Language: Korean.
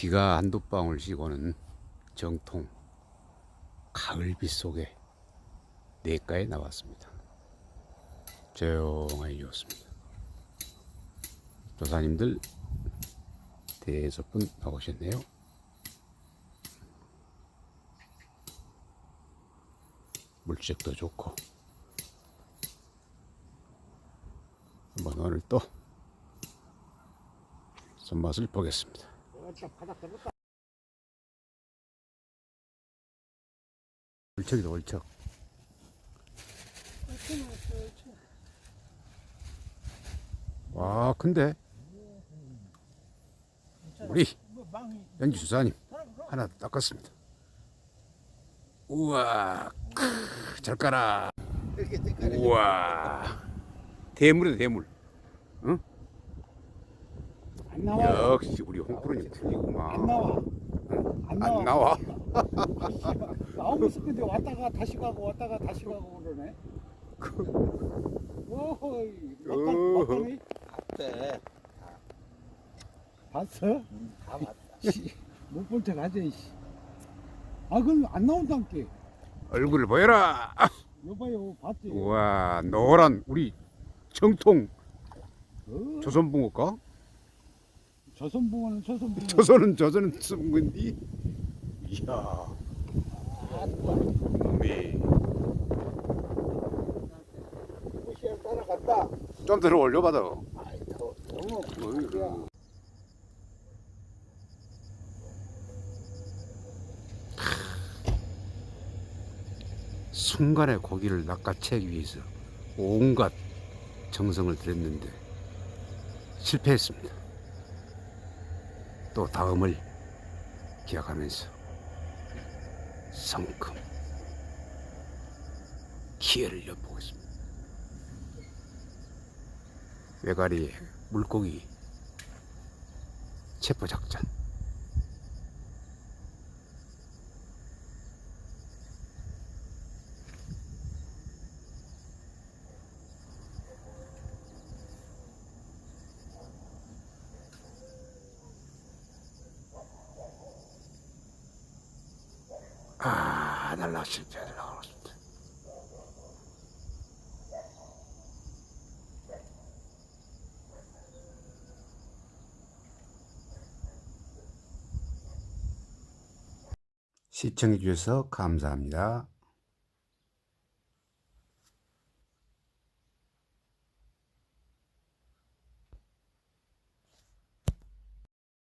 비가 한두 방울 쉬고는 정통 가을빛 속에 내가에 나왔습니다. 조용하게 좋습니다. 조사님들 대여섯 분 나오셨네요. 물색도 좋고 한번 오늘 또 손맛을 보겠습니다. 월척이다 월척. 와 근데 우리 연기 주사님 하나 닦았습니다. 우와 크, 잘 깔아. 우와 대물이다 대물. 응? 안 나와. 역시 우리 홍프로님 틀리구만. 안 나와. 안안 나와. 나와. 나오고 싶은데 왔다가 다시 가고 왔다가 다시 가고 그러네. 오호이. 어허. 막간이 때 봤어? 다 봤다. 못본 척 하지. 씨. 아 그럼 안 나온다니까. 얼굴을 보여라. 여봐요 봤지? 우와 노란 우리 정통 어? 조선붕어가? 조선붕어는 조선붕어. 조선은 조선은 쓴 건디. 이야 놈이 호시를 따라갔다. 좀 들어 올려받아. 아이 더 너무 어이구. 순간에 고기를 낚아채기 위해서 온갖 정성을 들였는데 실패했습니다. 또 다음을 기약하면서 성큼 기회를 엿보겠습니다. 외가리에 물고기 체포 작전. 아, 날라 실패, 날라 그렇습니다. 시청해 주셔서 감사합니다.